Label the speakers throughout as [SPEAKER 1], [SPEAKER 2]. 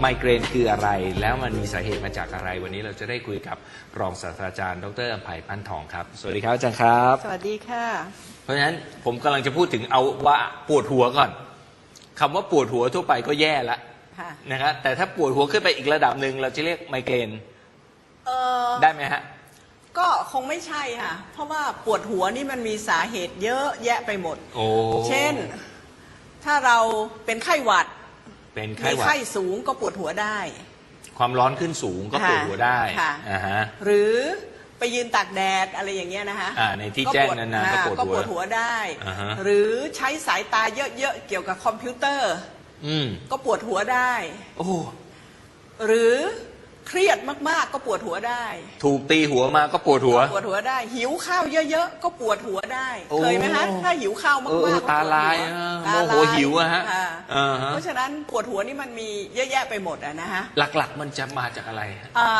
[SPEAKER 1] ไมเกรนคืออะไร แล้วมันมีสาเหตุมาจากอะไร วันนี้เราจะได้คุยกับรองศาสตราจารย์ ดรอภัยพันธ์ทองครับ สวัสดีครับอาจารย์ครับ
[SPEAKER 2] สวัสดีค่ะ
[SPEAKER 1] เพราะฉะนั้นผมกำลังจะพูดถึงเอาว่าปวดหัวก่อนคำว่าปวดหัวทั่วไปก็แย่ละ
[SPEAKER 2] ค่ะ
[SPEAKER 1] นะครับแต่ถ้าปวดหัวขึ้นไปอีกระดับหนึ่งเราจะเรียกไมเกรน
[SPEAKER 2] เออ
[SPEAKER 1] ได้ไหมฮะ
[SPEAKER 2] ก็คงไม่ใช่ค่ะ เพราะว่าปวดหัวนี่มันมีสาเหตุเยอะแยะไปหมด
[SPEAKER 1] โอ้
[SPEAKER 2] เช่น ถ้าเราเป็นไข้หวัด
[SPEAKER 1] เป็นไข้
[SPEAKER 2] มี
[SPEAKER 1] หวัด
[SPEAKER 2] ไข้สูงก็ปวดหัวได้
[SPEAKER 1] ความร้อนขึ้นสูงก็ปวดหัวได้
[SPEAKER 2] ค่ะ
[SPEAKER 1] อ่าฮะ
[SPEAKER 2] หรือไปยืนตากแดดอะไรอย่างเงี้ยนะคะ
[SPEAKER 1] อ่าในที่แจ้งนานๆก็ปวดหัว
[SPEAKER 2] ก็ปวดหัวได้
[SPEAKER 1] อ่าฮะ
[SPEAKER 2] หรือใช้สายตาเยอะๆเกี่ยวกับคอมพิวเตอร์
[SPEAKER 1] อืม
[SPEAKER 2] ก็ปวดหัวได้
[SPEAKER 1] โอ้
[SPEAKER 2] หรือ เครียดมากๆ ก็ปวดหัวได้
[SPEAKER 1] ถูกตีหัวมาก็ปวดหัว
[SPEAKER 2] ปวดหัวได้ หิวข้าวเยอะๆ ก็ปวดหัวได้
[SPEAKER 1] โอ้
[SPEAKER 2] เคยไหมฮะถ้าหิวข้าวมาก
[SPEAKER 1] เออ
[SPEAKER 2] ๆ
[SPEAKER 1] เออ
[SPEAKER 2] ก็ปวด
[SPEAKER 1] ตาลาย
[SPEAKER 2] หัว
[SPEAKER 1] อะ
[SPEAKER 2] ตา
[SPEAKER 1] โมโหหิวอะฮะ
[SPEAKER 2] ค่
[SPEAKER 1] อ่าฮะ
[SPEAKER 2] เพราะฉะนั้นปวดหัวนี่มันมีเยอะแยะไปหมดอะนะฮะ
[SPEAKER 1] หลักๆ มันจะมาจากอะไรฮะ
[SPEAKER 2] อ่า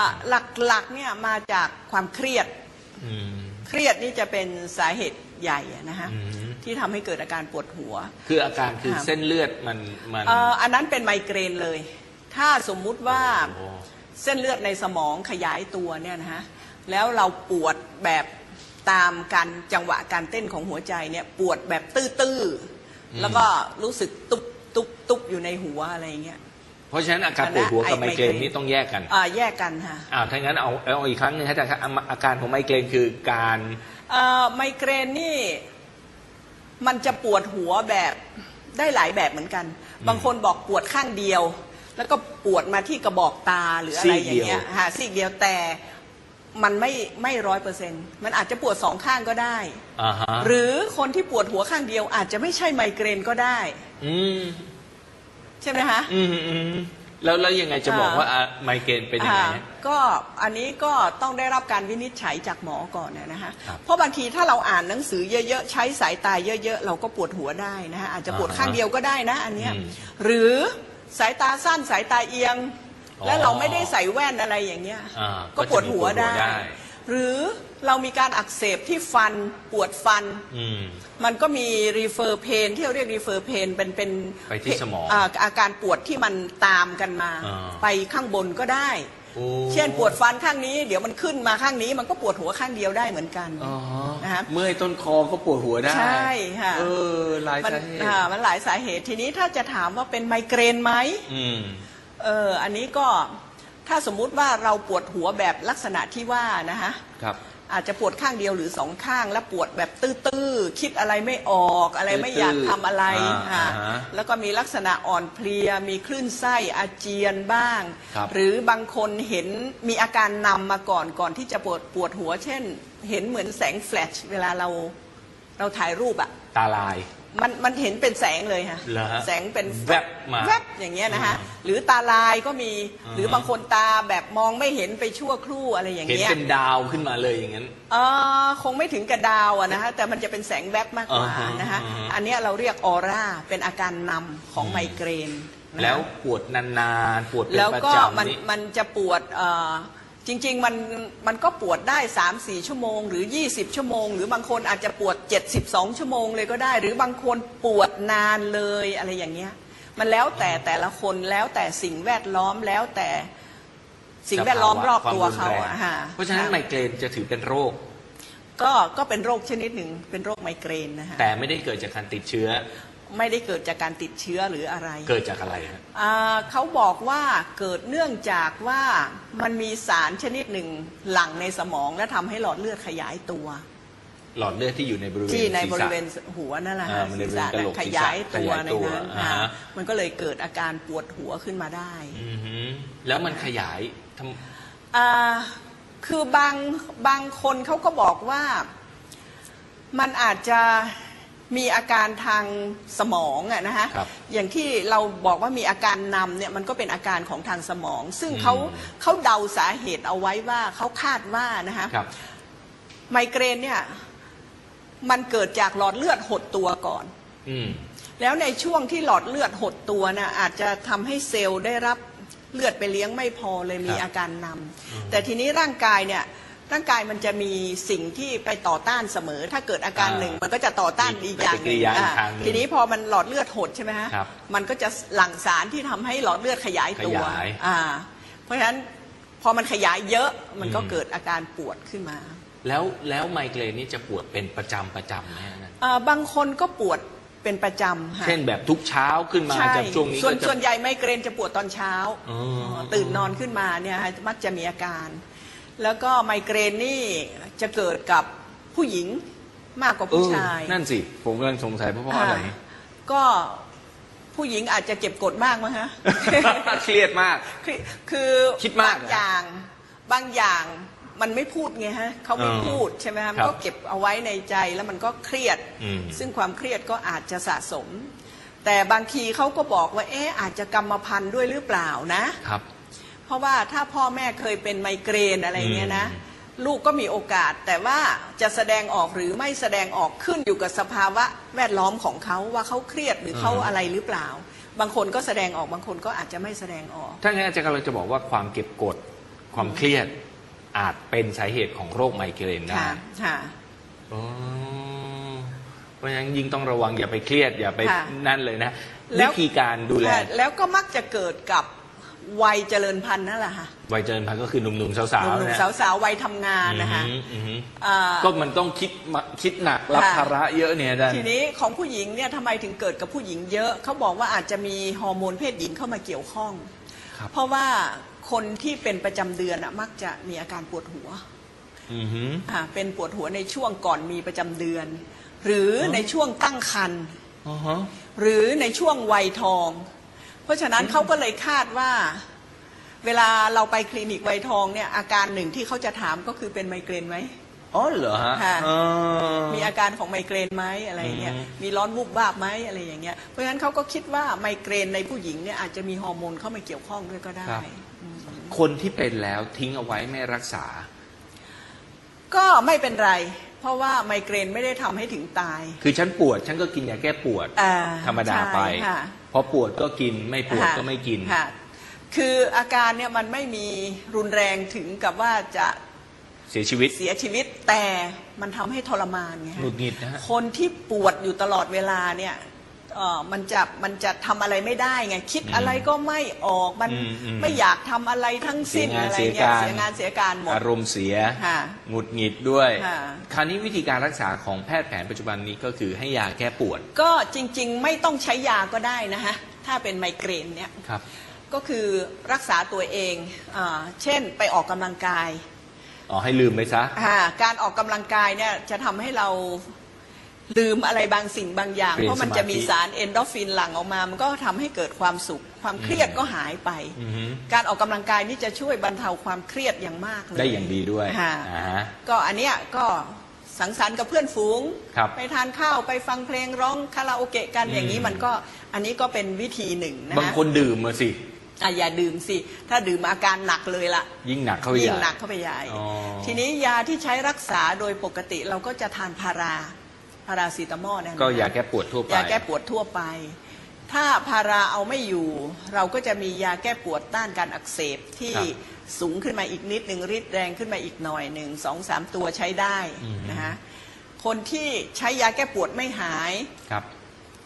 [SPEAKER 2] หลักๆเนี่ยมาจากความเครียด
[SPEAKER 1] อืม
[SPEAKER 2] เครียดนี่จะเป็นสาเหตุใหญ่อะนะฮะ
[SPEAKER 1] อืม
[SPEAKER 2] ที่ทำให้เกิดอาการปวดหัว
[SPEAKER 1] คืออาการคือ
[SPEAKER 2] ค่ะ
[SPEAKER 1] เส้นเลือดมันมัน
[SPEAKER 2] เอ่ออันนั้นเป็นไมเกรนเลย ถ้าสมมุติว่า
[SPEAKER 1] โอ้
[SPEAKER 2] เส้นเลือดในสมองขยายตัวเนี่ยนะฮะแล้วเราปวดแบบตามการจังหวะการเต้นของหัวใจเนี่ยปวดแบบตื้อๆแล้วก็รู้สึกตุ๊บตุ๊บตุ๊บอยู่ในหัวอะไรอย่างเงี้ย
[SPEAKER 1] เพราะฉะนั้นอาการปวดหัวกับไมเกรนนี่ต้องแยกกัน
[SPEAKER 2] อ่าแยกกันค่ะ
[SPEAKER 1] อ้าวถ้างั้นเอาเอาอีกครั้งหนึงฮะอาจารย์ครับอาการของไมเกรนคือการ
[SPEAKER 2] เอ่อไมเกรนนี่มันจะปวดหัวแบบได้หลายแบบเหมือนกัน บางคนบอกปวดข้างเดียว แล้วก็ปวดมาที่กระบอกตาหรืออะไรอย่างเงี้ยฮะซีกเดียวแต่มันไม่ไม่ร้อยเปอร์เซ็นต์มันอาจจะปวดสองข้างก็ได้
[SPEAKER 1] อ่าฮะ
[SPEAKER 2] หรือคนที่ปวดหัวข้างเดียวอาจจะไม่ใช่ไมเกรนก็ได้
[SPEAKER 1] อืม
[SPEAKER 2] ใช่ไหมฮะ
[SPEAKER 1] อืมอืมแล้วแล้วยังไงจะบอกว่าอะไมเกรนเป็นยังไง
[SPEAKER 2] อ่า
[SPEAKER 1] ฮะ
[SPEAKER 2] ก็อันนี้ก็ต้องได้รับการวินิจฉัยจากหมอก่อนนะนะฮะ
[SPEAKER 1] ครับ
[SPEAKER 2] เพราะบางทีถ้าเราอ่านหนังสือเยอะๆ ใช้สายตาเยอะๆ เราก็ปวดหัวได้นะฮะอาจจะปวด
[SPEAKER 1] อ่าฮะ
[SPEAKER 2] ข้างเดียวก็ได้นะอันเนี้ย
[SPEAKER 1] อืม
[SPEAKER 2] หรือ สายตาสั้นสายตาเอียง
[SPEAKER 1] อ๋อ
[SPEAKER 2] แล้วเราไม่ได้ใส่แว่นอะไรอย่างเงี้ย
[SPEAKER 1] อ่า
[SPEAKER 2] ก็ปวดหัวได้
[SPEAKER 1] ก็จะมีปวดหัวได้
[SPEAKER 2] หรือเรามีการอักเสบที่ฟันปวดฟัน
[SPEAKER 1] อืม
[SPEAKER 2] มันก็มีรีเฟอร์เพนที่เราเรียกรีเฟอร์เพนเป็นเป็น
[SPEAKER 1] ไปที่สมองา
[SPEAKER 2] อาการปวดที่มันตามกันมา
[SPEAKER 1] อ่า
[SPEAKER 2] ไปข้างบนก็ได้
[SPEAKER 1] โอ้
[SPEAKER 2] เช่นปวดฟันข้างนี้ เดี๋ยวมันขึ้นมาข้างนี้ มันก็ปวดหัวข้างเดียวได้เหมือนกัน
[SPEAKER 1] อ๋อ
[SPEAKER 2] นะครับ
[SPEAKER 1] เมื่อยต้นคอก็ปวดหัวได้
[SPEAKER 2] ใช่ค่ะ
[SPEAKER 1] เออหลาย
[SPEAKER 2] มัน
[SPEAKER 1] สาเหตุ
[SPEAKER 2] อ่ามันหลายสาเหตุทีนี้ถ้าจะถามว่าเป็นไมเกรนไหม
[SPEAKER 1] อืม
[SPEAKER 2] เอออันนี้ก็ถ้าสมมุติว่าเราปวดหัวแบบลักษณะที่ว่านะฮะ
[SPEAKER 1] ครับ
[SPEAKER 2] อาจจะปวดข้างเดียวหรือสองข้าง แล้วปวดแบบตื้อๆคิดอะไรไม่ออกอะไรไม่อยากทำอะไร
[SPEAKER 1] อ่า
[SPEAKER 2] ค่ะ
[SPEAKER 1] อ่าฮะ
[SPEAKER 2] แล้วก็มีลักษณะอ่อนเพลีย มีคลื่นไส้อาเจียนบ้าง
[SPEAKER 1] ครับ
[SPEAKER 2] หรือบางคนเห็นมีอาการนำมาก่อนก่อนที่จะปวดปวดหัว เช่น เห็นเหมือนแสงแฟลชเวลาเราเราถ่ายรูปอะ
[SPEAKER 1] ตาลาย
[SPEAKER 2] มันมันเห็นเป็นแสงเลยค่ะ
[SPEAKER 1] เหรอฮะ
[SPEAKER 2] แสงเป็น
[SPEAKER 1] แวบมา
[SPEAKER 2] แวบอย่างเงี้ยนะคะ
[SPEAKER 1] อ่า
[SPEAKER 2] หรือตาลายก็มี
[SPEAKER 1] อ่า
[SPEAKER 2] หรือบางคนตาแบบมองไม่เห็นไปชั่วครู่อะไรอย่าง
[SPEAKER 1] เห็น
[SPEAKER 2] เงี้ย
[SPEAKER 1] เป็นดาวขึ้นมาเลยอย่างนั้น
[SPEAKER 2] เออคงไม่ถึงกระดาวอะนะฮะแต่มันจะเป็นแสงแวบมากกว่า
[SPEAKER 1] อ่าฮะ
[SPEAKER 2] นะฮะ
[SPEAKER 1] อ่าฮะ
[SPEAKER 2] อันเนี้ยเราเรียกออร่าเป็นอาการนำของไมเกรนนะฮะ
[SPEAKER 1] แล้วปวดนานๆปวดเป็น
[SPEAKER 2] แล้ว
[SPEAKER 1] ประ
[SPEAKER 2] ก็
[SPEAKER 1] จำ
[SPEAKER 2] มัน
[SPEAKER 1] นี่
[SPEAKER 2] มันจะปวดเอ่อ จริง ๆ มันมันก็ปวดได้ 3 4 ชั่วโมง หรือ 20 ชั่วโมง หรือบางคนอาจจะปวด 72 ชั่วโมงเลยก็ได้ หรือบางคนปวดนานเลยอะไรอย่างเงี้ยมันแล้วแต่แต่ละคนแล้วแต่สิ่งแวดล้อมแล้วแต่สิ่งแวดล้อมรอบตัวเขา
[SPEAKER 1] ควมรุนแรง
[SPEAKER 2] อะฮะ
[SPEAKER 1] เพราะฉะนั้นไมเกรนจะถือเป็นโรค
[SPEAKER 2] ก็ก็เป็นโรคชนิดหนึ่งเป็นโรคไมเกรนนะฮะ
[SPEAKER 1] แต่ไม่ได้เกิดจากการติดเชื้อ
[SPEAKER 2] ไม่ได้เกิดจากการติดเชื้อหรืออะไร
[SPEAKER 1] เกิดจากอะไรฮะ
[SPEAKER 2] อ่าเขาบอกว่าเกิดเนื่องจากว่ามันมีสารชนิดหนึ่งหลั่งในสมองและทำให้หลอดเลือดขยายตัว
[SPEAKER 1] หลอดเลือดที่อยู่ในบริเวณ
[SPEAKER 2] ที่ใน
[SPEAKER 1] ศีร
[SPEAKER 2] บ
[SPEAKER 1] ษะ
[SPEAKER 2] ริเวณหัวนั่นแหละ
[SPEAKER 1] อ่า
[SPEAKER 2] ฮะ
[SPEAKER 1] มันใน
[SPEAKER 2] ศีรษะ
[SPEAKER 1] บริเวณกะโหลก
[SPEAKER 2] ขยายตัว
[SPEAKER 1] ศีรษะ
[SPEAKER 2] ใน
[SPEAKER 1] ขยายตัว
[SPEAKER 2] นั้น
[SPEAKER 1] อ่าฮะ
[SPEAKER 2] อ่ามันก็เลยเกิดอาการปวดหัวขึ้นมาได้
[SPEAKER 1] อือหือแล้วมันขยายทำ
[SPEAKER 2] อ่าคือบางบางคนเขาก็บอกว่ามันอาจจะ มีอาการทางสมองอะนะฮะ
[SPEAKER 1] ครับ
[SPEAKER 2] อย่างที่เราบอกว่ามีอาการนำเนี่ยมันก็เป็นอาการของทางสมอง ซึ่ง
[SPEAKER 1] อืม
[SPEAKER 2] เขาเขาเดาสาเหตุเอาไว้ว่าเขาคาดว่านะฮะ
[SPEAKER 1] ครับ
[SPEAKER 2] ไมเกรนเนี่ยมันเกิดจากหลอดเลือดหดตัวก่อน
[SPEAKER 1] อืม
[SPEAKER 2] แล้วในช่วงที่หลอดเลือดหดตัวนะอาจจะทำให้เซลล์ได้รับเลือดไปเลี้ยงไม่พอเลยมี
[SPEAKER 1] ครับ
[SPEAKER 2] อาการนำ
[SPEAKER 1] อืม
[SPEAKER 2] แต่ทีนี้ร่างกายเนี่ย ร่างกายมันจะมีสิ่งที่ไปต่อต้านเสมอ ถ้าเกิดอาการ
[SPEAKER 1] อ่า
[SPEAKER 2] หนึ่ง มันก็จะต่อต้าน
[SPEAKER 1] มี
[SPEAKER 2] อีกอย่างห
[SPEAKER 1] ปฏิกิริ
[SPEAKER 2] นึ่ง
[SPEAKER 1] ยาอีก
[SPEAKER 2] อ่า
[SPEAKER 1] ทางหนึ่ง
[SPEAKER 2] ทีนี้พอมันหลอดเลือดหดใช่ไหมฮะ
[SPEAKER 1] ครับ
[SPEAKER 2] มันก็จะหลั่งสารที่ทำให้หลอดเลือดขยายตัว
[SPEAKER 1] ขยาย
[SPEAKER 2] อ่าเพราะฉะนั้นพอมันขยายเยอะมันก็
[SPEAKER 1] อืม
[SPEAKER 2] เกิดอาการปวดขึ้นมา
[SPEAKER 1] แล้วแล้วไมเกรนนี่จะปวดเป็นประจำประจำไหมฮะ
[SPEAKER 2] อ่าบางคนก็ปวดเป็นประจำค่ะ
[SPEAKER 1] เช่นแบบทุกเช้าขึ้นมา
[SPEAKER 2] ใช่
[SPEAKER 1] จากช่วงนี้
[SPEAKER 2] ส่วน
[SPEAKER 1] ก็จะ
[SPEAKER 2] ส่วนใหญ่ไมเกรนจะปวดตอนเช้า
[SPEAKER 1] อ๋อ
[SPEAKER 2] ตื่นนอนขึ้นมาเนี่ยฮะมักจะมีอาการ แล้วก็ไมเกรนนี่จะเกิดกับผู้หญิงมากกว่าผู้ชาย
[SPEAKER 1] เออนั่นสิ ผมกำลังสงสัยเพราะว่าอะไร
[SPEAKER 2] อ่าก็ผู้หญิงอาจจะเก็บกดมากมั้งฮะ
[SPEAKER 1] เครียดมาก
[SPEAKER 2] คือคือ
[SPEAKER 1] คิดมาก
[SPEAKER 2] บางอย่างบางอย่างมันไม่พูดไงฮะเขาไม่
[SPEAKER 1] เออ
[SPEAKER 2] พูดใช่ไหมฮะ
[SPEAKER 1] ค
[SPEAKER 2] มั
[SPEAKER 1] รั
[SPEAKER 2] น
[SPEAKER 1] บ
[SPEAKER 2] ก็เก็บเอาไว้ในใจแล้วมันก็เครียด
[SPEAKER 1] อืม
[SPEAKER 2] ซึ่งความเครียดก็อาจจะสะสม แต่บางทีเขาก็บอกว่า เอ๊ะอาจจะกรรมพันธุ์ด้วยหรือเปล่านะ
[SPEAKER 1] ครับ
[SPEAKER 2] เพราะว่าถ้าพ่อแม่เคยเป็นไมเกรนอะไรเงี้ยนะ
[SPEAKER 1] อืม
[SPEAKER 2] ลูกก็มีโอกาส แต่ว่าจะแสดงออกหรือไม่แสดงออกขึ้นอยู่กับสภาวะแวดล้อมของเขาว่าเขาเครียดหรือเขาอะไรหรือเปล่า บางคนก็แสดงออกบางคนก็อาจจะไม่แสดงออก
[SPEAKER 1] ถ้างั้นอาจารย์กำลังจะบอกว่าความเก็บกดความเครียดอาจเป็นสาเหตุของโรคไมเกรนได้
[SPEAKER 2] ค่ะค่ะ
[SPEAKER 1] อ๋อเพราะฉะนั้นยิ่งต้องระวังอย่าไปเครียดอย่าไป
[SPEAKER 2] ค่ะ
[SPEAKER 1] นั่นเลยนะ
[SPEAKER 2] แล้
[SPEAKER 1] วิ
[SPEAKER 2] ว
[SPEAKER 1] ธีการดูแล
[SPEAKER 2] ค่ะแล้วก็มักจะเกิดกับ วัยเจริญพันธุ์นั่นแหละค่ะ
[SPEAKER 1] วัยเจริญพันธุ์ก็คือหนุ่มๆสาว
[SPEAKER 2] ห
[SPEAKER 1] ๆ
[SPEAKER 2] นุ่ม
[SPEAKER 1] นะ
[SPEAKER 2] ๆสาวๆวัยทำงานนะคะ
[SPEAKER 1] อืมอืมอืม
[SPEAKER 2] อ่า
[SPEAKER 1] ก็มันต้องคิดมาคิดหนักรับ
[SPEAKER 2] ค่ะ
[SPEAKER 1] ภาระเยอะเนี่ยอาจารย์
[SPEAKER 2] ทีนี้ของผู้หญิงเนี่ยทำไมถึงเกิดกับผู้หญิงเยอะ เขาบอกว่าอาจจะมีฮอร์โมนเพศหญิงเข้ามาเกี่ยวข้อง
[SPEAKER 1] ครับ
[SPEAKER 2] เพราะว่าคนที่เป็นประจำเดือนอะมักจะมีอาการปวดหัว
[SPEAKER 1] อือหือ
[SPEAKER 2] อ่าเป็นปวดหัวในช่วงก่อนมีประจำเดือน หรือ
[SPEAKER 1] อ
[SPEAKER 2] ในช่วงตั้งครรภ์
[SPEAKER 1] อ๋อฮะ
[SPEAKER 2] หรือในช่วงวัยทอง เพราะฉะนั้นเขาก็เลยคาดว่า เวลาเราไปคลินิกวัยทองเนี่ยอาการหนึ่งที่เขาจะถามก็คือเป็นไมเกรนไหม
[SPEAKER 1] อ๋อเหรอฮะ
[SPEAKER 2] ค่ะ
[SPEAKER 1] อ๋อ
[SPEAKER 2] มีอาการของไมเกรนไหมอะไรเงี้ย
[SPEAKER 1] อืม
[SPEAKER 2] มีร้อนวูบวาบไหมอะไรอย่างเงี้ย เพราะฉะนั้นเขาก็คิดว่าไมเกรนในผู้หญิงเนี่ยอาจจะมีฮอร์โมนเข้ามาเกี่ยวข้องด้วยก็ได้
[SPEAKER 1] ครับคนที่เป็นแล้วทิ้งเอาไว้ไม่รักษา
[SPEAKER 2] ก็ไม่เป็นไร เพราะว่าไมเกรนไม่ได้ทำให้ถึงตาย
[SPEAKER 1] คือฉันปวด ฉันก็กินยาแก้ปวด
[SPEAKER 2] อ่า
[SPEAKER 1] ธรรมดาไป
[SPEAKER 2] ใช่ค่ะ
[SPEAKER 1] พอปวดก็กินไม่ปวดก็ไม่กิน
[SPEAKER 2] ค่ะ คืออาการเนี่ยมันไม่มีรุนแรงถึงกับว่าจะ
[SPEAKER 1] เสียชีวิต
[SPEAKER 2] เสียชีวิตแต่มันทำให้ทรมานไง
[SPEAKER 1] ห
[SPEAKER 2] ฮะ
[SPEAKER 1] งุดหงิดนะฮะ
[SPEAKER 2] คนที่ปวดอยู่ตลอดเวลาเนี่ย เอ่อมันจะมันจะทำอะไรไม่ได้ไงคิด
[SPEAKER 1] อืม
[SPEAKER 2] อะไรก็ไม่ออกมัน
[SPEAKER 1] อืมอืม
[SPEAKER 2] ไม่อยากทำอะไรทั้งสิ้น
[SPEAKER 1] เสียงาน
[SPEAKER 2] อะไร
[SPEAKER 1] เสีย
[SPEAKER 2] เงี้ย
[SPEAKER 1] การ
[SPEAKER 2] เสียงานเสียการหมด
[SPEAKER 1] อารมณ์เสีย
[SPEAKER 2] ค่ะ
[SPEAKER 1] หงุดหงิดด้วย
[SPEAKER 2] ค่ะ
[SPEAKER 1] คราวนี้วิธีการรักษาของแพทย์แผนปัจจุบันนี้ก็คือให้ยาแก้ปวด
[SPEAKER 2] ก็จริงๆ ไม่ต้องใช้ยาก็ได้นะฮะถ้าเป็นไมเกรนเนี่ย
[SPEAKER 1] ครับ
[SPEAKER 2] ก็คือรักษาตัวเองอาเช่นไปออกกำลังกาย
[SPEAKER 1] อ๋อให้ลืมไปซะ
[SPEAKER 2] อ่าการออกกำลังกายเนี่ยจะทำให้เรา ลืมอะไรบางสิ่งบางอย่าง
[SPEAKER 1] เปลี่ยน
[SPEAKER 2] เพราะมันจะมี
[SPEAKER 1] สมาธิ
[SPEAKER 2] สารเอนโดรฟินหลั่งออกมา มันก็ทำให้เกิดความสุข ความเครียด
[SPEAKER 1] อืม
[SPEAKER 2] ก็หายไป
[SPEAKER 1] อือหือ
[SPEAKER 2] การออกกำลังกายนี่จะช่วยบรรเทาความเครียดอย่างมากเลย
[SPEAKER 1] ได้อย่างดีด้วย
[SPEAKER 2] ค่ะ
[SPEAKER 1] อ่าฮะ
[SPEAKER 2] ก็อันเนี้ยก็สังสรรค์กับเพื่อนฝูง
[SPEAKER 1] ครับ
[SPEAKER 2] ไปทานข้าวไปฟังเพลงร้องคาราโอเกะกัน
[SPEAKER 1] อืม
[SPEAKER 2] อย่างนี้มันก็อันนี้ก็เป็นวิธีหนึ่งนะ
[SPEAKER 1] บางคนดื่มมาสิ
[SPEAKER 2] อะอย่าดื่มสิ ถ้าดื่มอาการหนักเลยล่ะ
[SPEAKER 1] ยิ่งหนักเข้าไป
[SPEAKER 2] ยิ่
[SPEAKER 1] ให
[SPEAKER 2] ง
[SPEAKER 1] ญ่
[SPEAKER 2] หนักเข้าไปใหญ่
[SPEAKER 1] อ๋อ
[SPEAKER 2] ทีนี้ยาที่ใช้รักษาโดยปกติเราก็จะทานพารา พาราซีตามอลเนี่ยนะ
[SPEAKER 1] ก็ยาแก้ปวดทั่วไป
[SPEAKER 2] ยาแก้ปวดทั่วไป ถ้าพาราเอาไม่อยู่ เราก็จะมียาแก้ปวดต้านการอักเสบที่
[SPEAKER 1] ครับ
[SPEAKER 2] สูงขึ้นมาอีกนิดหนึ่งฤทธิ์แรงขึ้นมาอีกหน่อยหนึ่งสองสามตัวใช้ได้
[SPEAKER 1] อืม
[SPEAKER 2] นะฮะคนที่ใช้ยาแก้ปวดไม่หาย
[SPEAKER 1] ครับ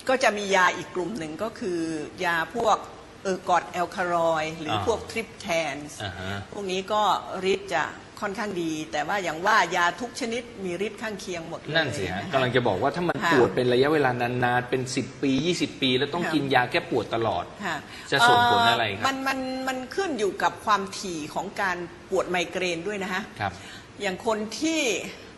[SPEAKER 2] ก็จะมียาอีกกลุ่มหนึ่งก็คือยาพวกเออกอดแอลคารอยด์หรืออาพวกทริปแทนส์
[SPEAKER 1] อ่าฮะ
[SPEAKER 2] พวกนี้ก็ฤทธิ์จะ ค่อนข้างดี แต่ว่าอย่างว่ายาทุกชนิดมีฤทธิ์ข้างเคียงหมดเลย
[SPEAKER 1] นั่นสิฮะ
[SPEAKER 2] ค
[SPEAKER 1] กำลังจะบอกว่าถ้ามัน
[SPEAKER 2] ค่ะ
[SPEAKER 1] ปวดเป็นระยะเวลานานๆเป็น 10 ปี 20 ปี แล้วต้อง
[SPEAKER 2] ค่ะ
[SPEAKER 1] กินยาแก้ปวดตลอด
[SPEAKER 2] ค่ะ
[SPEAKER 1] จะส่งผลอะไรครับ
[SPEAKER 2] เมันมันมันขึ้นอยู่กับความถี่ของการปวดไมเกรนด้วยนะฮะ
[SPEAKER 1] ครับ
[SPEAKER 2] อย่างคนที่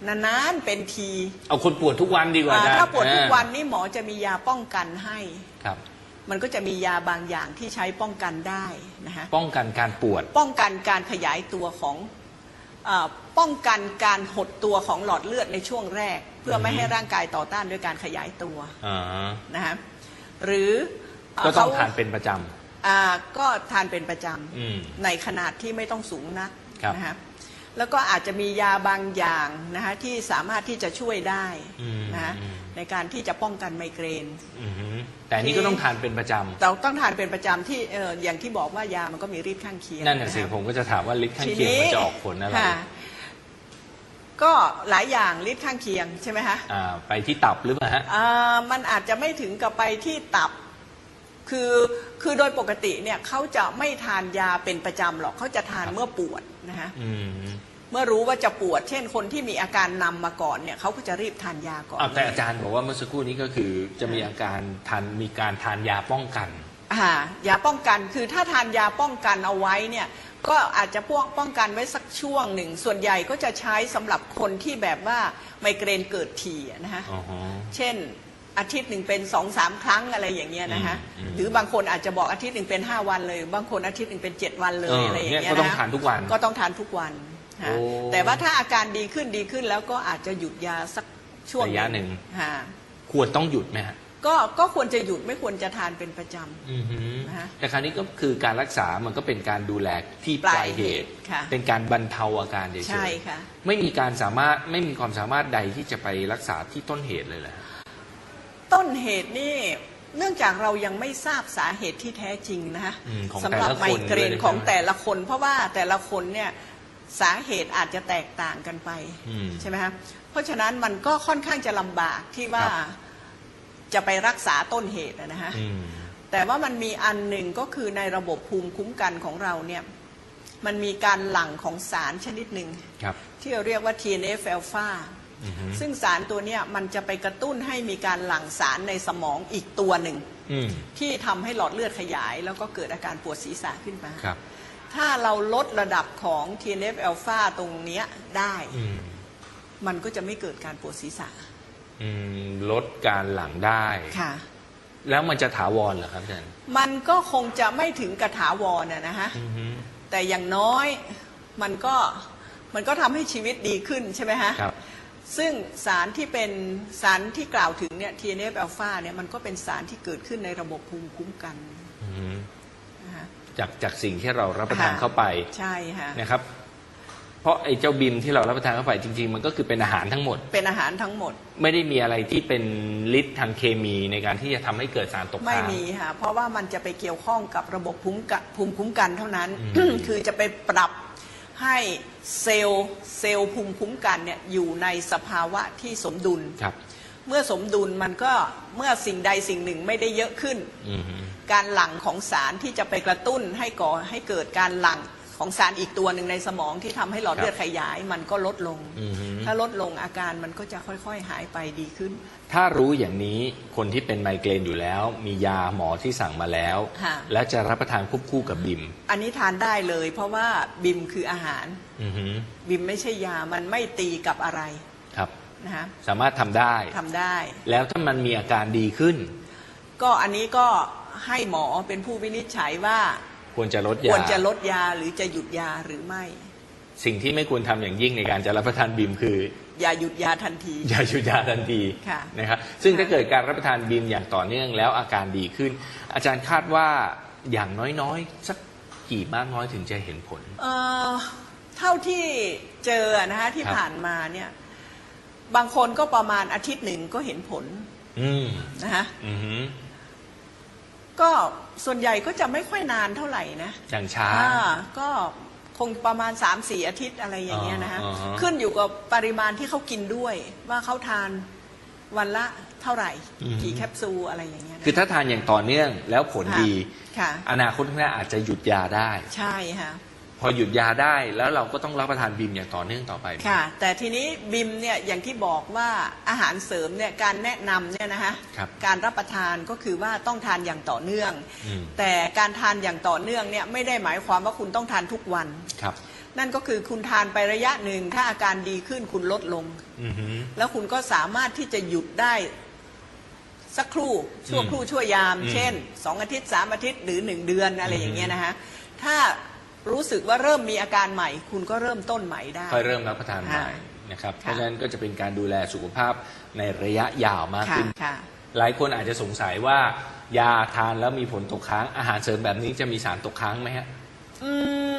[SPEAKER 2] นานๆเป็นที
[SPEAKER 1] เอาคนปวดทุกวันดีกว่า
[SPEAKER 2] อ่า
[SPEAKER 1] นะ
[SPEAKER 2] ถ้าปวดทุก
[SPEAKER 1] อ่
[SPEAKER 2] วันนี่หมอจะมียาป้องกันให้
[SPEAKER 1] ครับ
[SPEAKER 2] มันก็จะมียาบางอย่างที่ใช้ป้องกันได้นะฮะ
[SPEAKER 1] ป้องกันการปวด
[SPEAKER 2] ป้องกันการขยายตัวของอา ป้องกันการหดตัวของหลอดเลือดในช่วงแรก เพื่อไม่
[SPEAKER 1] อือฮึ
[SPEAKER 2] ให้ร่างกายต่อต้านด้วยการขยายตัว
[SPEAKER 1] อ่า
[SPEAKER 2] นะฮะหรืออ่า
[SPEAKER 1] ก็ต้อง
[SPEAKER 2] เข
[SPEAKER 1] ทานเป็นประจ
[SPEAKER 2] อ่าก็ทานเป็นประจำ
[SPEAKER 1] อืมำ
[SPEAKER 2] ในขนาดที่ไม่ต้องสูงนัก
[SPEAKER 1] ครับ
[SPEAKER 2] นะฮะ แล้วก็อาจจะมียาบางอย่างนะฮะที่สามารถที่จะช่วยได้
[SPEAKER 1] อืม
[SPEAKER 2] นะฮะ
[SPEAKER 1] อืม
[SPEAKER 2] ในการที่จะป้องกันไมเกรน
[SPEAKER 1] อือหือแต่อันนี้ก็ต้องทานเป็นประจำ
[SPEAKER 2] เราต้องทานเป็นประจำที่เอ่ออย่างที่บอกว่ายามันก็มีฤทธิ์ข้างเคียง
[SPEAKER 1] นั่นน่ะสิ
[SPEAKER 2] ครับ
[SPEAKER 1] ผมก็จะถามว่าฤทธิ์ข้าง
[SPEAKER 2] ที
[SPEAKER 1] เคียงมันจะออกผลอะไร
[SPEAKER 2] ค่ะก็หลายอย่างฤทธิ์ข้างเคียงใช่ไหมคะ
[SPEAKER 1] อ่าไปที่ตับหรือเปล่าฮะ
[SPEAKER 2] อ่ามันอาจจะไม่ถึงกับไปที่ตับ คือคือโดยปกติเนี่ยเขาจะไม่ทานยาเป็นประจำหรอกเขาจะทาน
[SPEAKER 1] ครับ
[SPEAKER 2] เมื่อปวดนะคะ
[SPEAKER 1] อืม
[SPEAKER 2] เมื่อรู้ว่าจะปวด เช่นคนที่มีอาการนำมาก่อนเนี่ยเขาก็จะรีบทานยาก่อน
[SPEAKER 1] อ้าวแต่อาจารย์บอกว่าเมื่อสักครู่นี้ก็คือจะมีอาการทานมีการทานยาป้องกัน
[SPEAKER 2] อ่ายาป้องกันคือถ้าทานยาป้องกันเอาไว้เนี่ยก็อาจจะป้องป้องกันไว้สักช่วงหนึ่ง ส่วนใหญ่ก็จะใช้สำหรับคนที่แบบว่าไมเกรนเกิดทีอะนะคะ
[SPEAKER 1] อ๋อฮะ
[SPEAKER 2] เช่น อาทิตย์หนึ่งเป็นสองสามครั้งอะไรอย่างเงี้ยนะคะ
[SPEAKER 1] อืมอืม
[SPEAKER 2] หรือบางคนอาจจะบอกอาทิตย์หนึ่งเป็นห้าวันเลย บางคนอาทิตย์หนึ่งเป็นเจ็ดวันเลยอะไรอย่างเงี้ย
[SPEAKER 1] เนี่ยก็ต้องะทานทุกวัน
[SPEAKER 2] ก็ต้องทานทุกวันค่ะ
[SPEAKER 1] โอ้
[SPEAKER 2] แต่ว่าถ้าอาการดีขึ้นดีขึ้นแล้วก็อาจจะหยุดยาสักช่วง
[SPEAKER 1] ระยะหนึ่ง
[SPEAKER 2] ค่ะ
[SPEAKER 1] ควรต้องหยุดไหมฮะ
[SPEAKER 2] ก็ก็ควรจะหยุดไม่ควรจะทานเป็นประจ
[SPEAKER 1] อือฮึ
[SPEAKER 2] นะฮะ
[SPEAKER 1] แต่คราวนี้ก็คือการรักษามันก็เป็นการดูแลที่ป
[SPEAKER 2] ปลาย
[SPEAKER 1] ลายเหตุ
[SPEAKER 2] เหตุค่ะ
[SPEAKER 1] เป็นการบรรเทาอาการเฉำย
[SPEAKER 2] ใช่ค่ะ
[SPEAKER 1] ๆไม่มีการสามารถไม่มีความสามารถใดที่จะไปรักษาที่ต้นเหตุเลยแหละ
[SPEAKER 2] ต้นเหตุนี่เนื่องจากเรายังไม่ทราบสาเหตุที่แท้จริงนะฮะ
[SPEAKER 1] อืมของ
[SPEAKER 2] สำหรับ
[SPEAKER 1] แต่ละคน
[SPEAKER 2] ไมเกร
[SPEAKER 1] ด้วย
[SPEAKER 2] น
[SPEAKER 1] นะ
[SPEAKER 2] ของ
[SPEAKER 1] ใช่ไหม
[SPEAKER 2] แต่ละคน เพราะว่าแต่ละคนเนี่ยสาเหตุอาจจะแตกต่างกันไป
[SPEAKER 1] อืม
[SPEAKER 2] ใช่ไหมครับเพราะฉะนั้นมันก็ค่อนข้างจะลำบากที่ว่า
[SPEAKER 1] ครับ
[SPEAKER 2] จะไปรักษาต้นเหตุนะฮะ
[SPEAKER 1] อืม
[SPEAKER 2] แต่ว่ามันมีอันหนึ่งก็คือในระบบภูมิคุ้มกันของเราเนี่ยมันมีการหลั่งของสารชนิดหนึ่ง
[SPEAKER 1] ครับ
[SPEAKER 2] ที่เราเรียกว่า TNF อ l p h a
[SPEAKER 1] อือฮึ
[SPEAKER 2] ซึ่งสารตัวเนี้ยมันจะไปกระตุ้นให้มีการหลั่งสารในสมองอีกตัวหนึ่ง
[SPEAKER 1] อืม
[SPEAKER 2] ที่ทำให้หลอดเลือดขยาย แล้วก็เกิดอาการปวดศีรษะขึ้นมา
[SPEAKER 1] ครับ
[SPEAKER 2] ถ้าเราลดระดับของ TNF อ l p h a ตรงเนี้ยได้
[SPEAKER 1] อืม
[SPEAKER 2] มันก็จะไม่เกิดการปวดศีรษะ
[SPEAKER 1] อืมลดการหลังได้
[SPEAKER 2] ค่ะ
[SPEAKER 1] แล้วมันจะถาวรเหรอครับอาจารย์
[SPEAKER 2] มันก็คงจะไม่ถึงกระถาวรนะนะฮะ
[SPEAKER 1] อือฮึ
[SPEAKER 2] แต่อย่างน้อยมันก็มันก็ทำให้ชีวิตดีขึ้นใช่ไหมฮะ
[SPEAKER 1] ครับ
[SPEAKER 2] ซึ่งสารที่เป็นสารที่กล่าวถึงเนี่ย TNF อ l p h a เนี่ยมันก็เป็นสารที่เกิดขึ้นในระบบภูมิคุ้มกัน
[SPEAKER 1] อือฮึ
[SPEAKER 2] นะฮะ
[SPEAKER 1] จากจากสิ่งที่เรารับประทาน
[SPEAKER 2] ค่ะ
[SPEAKER 1] เข้าไป
[SPEAKER 2] ใช่ฮะ
[SPEAKER 1] นะครับ เพราะไอ้เจ้าบิมที่เรารับประทานเข้าไปจริง ๆ มันก็คือเป็นอาหารทั้งหมด
[SPEAKER 2] เป็นอาหารทั้งหมด
[SPEAKER 1] ไม่ได้มีอะไรที่เป็นฤทธิ์ทางเคมีในการที่จะทำให้เกิดสารตก
[SPEAKER 2] ไม่
[SPEAKER 1] ค้าง
[SPEAKER 2] มีค่ะเพราะว่ามันจะไปเกี่ยวข้องกับระบบภูมิกันภูมิคุ้มกันเท่านั้น
[SPEAKER 1] อืม
[SPEAKER 2] คือจะไปปรับ ให้เซลล์เซลล์ภูมิคุ้มกันเนี่ยอยู่ในสภาวะที่สมดุล
[SPEAKER 1] ครับ
[SPEAKER 2] เมื่อสมดุลมันก็เมื่อสิ่งใดสิ่งหนึ่งไม่ได้เยอะขึ้น
[SPEAKER 1] อือฮึ
[SPEAKER 2] การหลั่งของสารที่จะไปกระตุ้นให้ก่อให้เกิดการหลั่ง ของสารอีกตัวหนึ่งในสมองที่ทำให้หลอดเลือดขยายมันก็ลดลง
[SPEAKER 1] อือฮึ
[SPEAKER 2] ถ้าลดลงอาการมันก็จะค่อยๆหายไปดีขึ้น
[SPEAKER 1] ถ้ารู้อย่างนี้คนที่เป็นไมเกรนอยู่แล้ว มียาหมอที่สั่งมาแล้ว
[SPEAKER 2] ค่ะ
[SPEAKER 1] และจะรับประทานควบคู่กับบิม
[SPEAKER 2] อันนี้ทานได้เลย เพราะว่าบิมคืออาหาร
[SPEAKER 1] อือฮึ
[SPEAKER 2] บิมไม่ใช่ยามันไม่ตีกับอะไร
[SPEAKER 1] ครับ
[SPEAKER 2] นะฮะ
[SPEAKER 1] สามารถทำได้
[SPEAKER 2] ทำได้
[SPEAKER 1] แล้วถ้ามันมีอาการดีขึ้น
[SPEAKER 2] ก็อันนี้ก็ให้หมอเป็นผู้วินิจฉัยว่า
[SPEAKER 1] ควรจะลด
[SPEAKER 2] ค
[SPEAKER 1] ยา
[SPEAKER 2] วรจะลดยาหรือจะหยุดยาหรือไม่
[SPEAKER 1] สิ่งที่ไม่ควรทำอย่างยิ่งในการจะรับประทานบิมคือ
[SPEAKER 2] อย่าหยุดยาทันที
[SPEAKER 1] อย่าหยุดยาทันที
[SPEAKER 2] ค่ะ
[SPEAKER 1] นะครับซึ่ง
[SPEAKER 2] ค่ะ
[SPEAKER 1] ถ้าเกิดการรับประทานบิมอย่างต่อเนื่องแล้วอาการดีขึ้น อาจารย์คาดว่าอย่างน้อยๆ สักกี่มากน้อยถึงจะเห็นผล
[SPEAKER 2] เอ่อเท่าที่เจอนะฮะที่
[SPEAKER 1] ครับ
[SPEAKER 2] ผ่านมาเนี่ยบางคนก็ประมาณอาทิตย์หนึ่งก็เห็นผล
[SPEAKER 1] อืม
[SPEAKER 2] นะฮะ
[SPEAKER 1] อือหือ
[SPEAKER 2] ก็ส่วนใหญ่ก็จะไม่ค่อยนานเท่าไหร่นะ
[SPEAKER 1] อย่างช้า
[SPEAKER 2] อ่าก็คงประมาณ3ามสี่อาทิตย์อะไรอย่างเงี้ยนะฮะ
[SPEAKER 1] อ่าฮะ
[SPEAKER 2] ขึ้นอยู่กับปริมาณที่เขากินด้วย ว่าเขาทานวันละเท่าไหร่ กี่แคปซูลอะไรอย่างเงี้ยนะ
[SPEAKER 1] คือถ้าทานอย่างต่อเนื่องแล้วผลดี
[SPEAKER 2] ค่ะ
[SPEAKER 1] อนาคตข้างหน้าอาจจะหยุดยาได้
[SPEAKER 2] ใช่ค่ะ
[SPEAKER 1] พอหยุดยาได้แล้วเราก็ต้องรับประทานบิมอย่างต่อเนื่องต่อไป
[SPEAKER 2] ค่ะ แต่ทีนี้บิมเนี่ยอย่างที่บอกว่าอาหารเสริมเนี่ยการแนะนำเนี่ยนะฮะ
[SPEAKER 1] ครับ
[SPEAKER 2] การรับประทานก็คือว่าต้องทานอย่างต่อเนื่อง
[SPEAKER 1] อืม
[SPEAKER 2] แต่การทานอย่างต่อเนื่องเนี่ยไม่ได้หมายความว่าคุณต้องทานทุกวัน
[SPEAKER 1] ครับ
[SPEAKER 2] นั่นก็คือคุณทานไประยะหนึ่งถ้าอาการดีขึ้นคุณลดลง
[SPEAKER 1] อือหือ
[SPEAKER 2] แล้วคุณก็สามารถที่จะหยุดได้สักครู่ชั่ว
[SPEAKER 1] อืม
[SPEAKER 2] ครู่ชั่วยาม
[SPEAKER 1] อืม
[SPEAKER 2] เช่นสองอาทิตย์สามอาทิตย์หรือหนึ่งเดือนอะไรอย่างเงี้ยนะฮะถ้า รู้สึกว่าเริ่มมีอาการใหม่ คุณก็เริ่มต้นใหม่ได้
[SPEAKER 1] ค่อยเริ่มรับประทานใหม่
[SPEAKER 2] ค่ะ
[SPEAKER 1] นะครับ
[SPEAKER 2] ค่ะ
[SPEAKER 1] เพราะฉะนั้นก็จะเป็นการดูแลสุขภาพในระยะยาวมาก
[SPEAKER 2] ค่ะ
[SPEAKER 1] ขึ้น
[SPEAKER 2] ค่ะ
[SPEAKER 1] หลายคนอาจจะสงสัยว่ายาทานแล้วมีผลตกค้างอาหารเสริมแบบนี้จะมีสารตกค้างไหมฮะ
[SPEAKER 2] อืม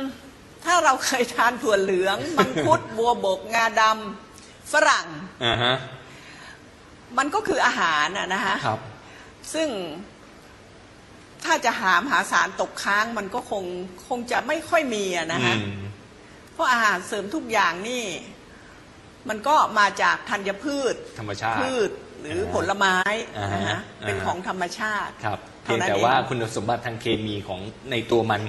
[SPEAKER 2] ถ้าเราเคยทานถั่วเหลือง มังคุด บัวบกงาดำฝรั่ง
[SPEAKER 1] อ่าฮะ
[SPEAKER 2] มันก็คืออาหารนะนะฮะ
[SPEAKER 1] ครับ
[SPEAKER 2] ซึ่ง ถ้าจะหามหาสารตกค้างมันก็คงคงจะไม่ค่อยมีอะนะฮะ
[SPEAKER 1] อืม
[SPEAKER 2] เพราะอาหารเสริมทุกอย่างนี่ มันก็มาจากธัญพืช
[SPEAKER 1] ธรรมชาติ
[SPEAKER 2] พืชหรือ
[SPEAKER 1] อ่าฮะ
[SPEAKER 2] ผลไม้
[SPEAKER 1] อ่าฮะ
[SPEAKER 2] นะฮะเป็น
[SPEAKER 1] อ่าฮะ
[SPEAKER 2] ของธรรมชาติ
[SPEAKER 1] ครับเพี
[SPEAKER 2] เท่าย
[SPEAKER 1] ง
[SPEAKER 2] นั้น
[SPEAKER 1] แต่
[SPEAKER 2] เอง
[SPEAKER 1] ว่าคุณสมบัติทางเคมีของในตัวมัน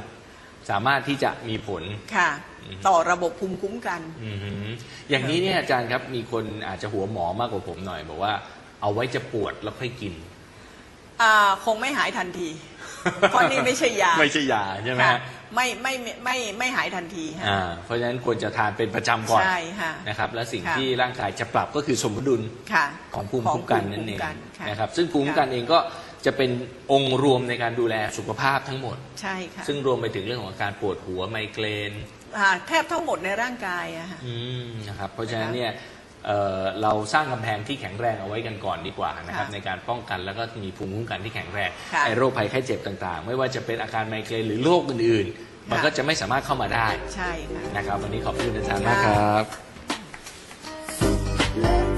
[SPEAKER 1] สามารถที่จะมีผล
[SPEAKER 2] ค่ะ
[SPEAKER 1] อืม
[SPEAKER 2] ต่อระบบภูมิคุ้มกัน
[SPEAKER 1] อือหืออย่างนี้เนี่ยอาจารย์ครับมีคนอาจจะหัวหมอมากกว่าผมหน่อย บอกว่าเอาไว้จะปวดแล้วค่อยกิน
[SPEAKER 2] อ่าคงไม่หายทันที เพราะนี่ไม่ใช่ยา
[SPEAKER 1] ไม่ใช่ยาใช่ไหม
[SPEAKER 2] ค่ะ
[SPEAKER 1] ฮะ
[SPEAKER 2] ไม่ไม่ไม่ไม่ไม่หายทันทีฮะ
[SPEAKER 1] อ่าเพราะฉะนั้นควรจะทานเป็นประจำก่อน
[SPEAKER 2] ใช่ค่ะ
[SPEAKER 1] นะครับ และสิ่ง
[SPEAKER 2] ค่ะ
[SPEAKER 1] ที่ร่างกายจะปรับก็คือสมดุล
[SPEAKER 2] ค่ะ
[SPEAKER 1] ของภูมิคุ้มกันนั่นเอง
[SPEAKER 2] ภูมิคุ้มกันค่ะ
[SPEAKER 1] นะครับซึ่งภูมิคุ้มกันเองก็จะเป็นองค์รวมในการดูแลสุขภาพทั้งหมด
[SPEAKER 2] ใช่ค่ะ
[SPEAKER 1] ซึ่งรวมไปถึงเรื่องของอาการปวดหัวไมเกรน
[SPEAKER 2] อ่าแทบทั้งหมดในร่างกายอะค่ะ
[SPEAKER 1] อืมนะครับเพราะฉะนั้นเนี่ย เราสร้างกำแพงที่แข็งแรงเอาไว้กันก่อนดีกว่านะครับในการป้องกันแล้วก็มีภูมิคุ้มกันที่แข็งแรงไอโรคภัยไข้เจ็บต่างๆ ไม่ว่าจะเป็นอาการไมเกรนหรือโรคอื่นๆ มันก็จะไม่สามารถเข้ามาได้
[SPEAKER 2] ใช่ค่ะ
[SPEAKER 1] นะครับ วันนี้ขอบคุณอาจารย์มากครับ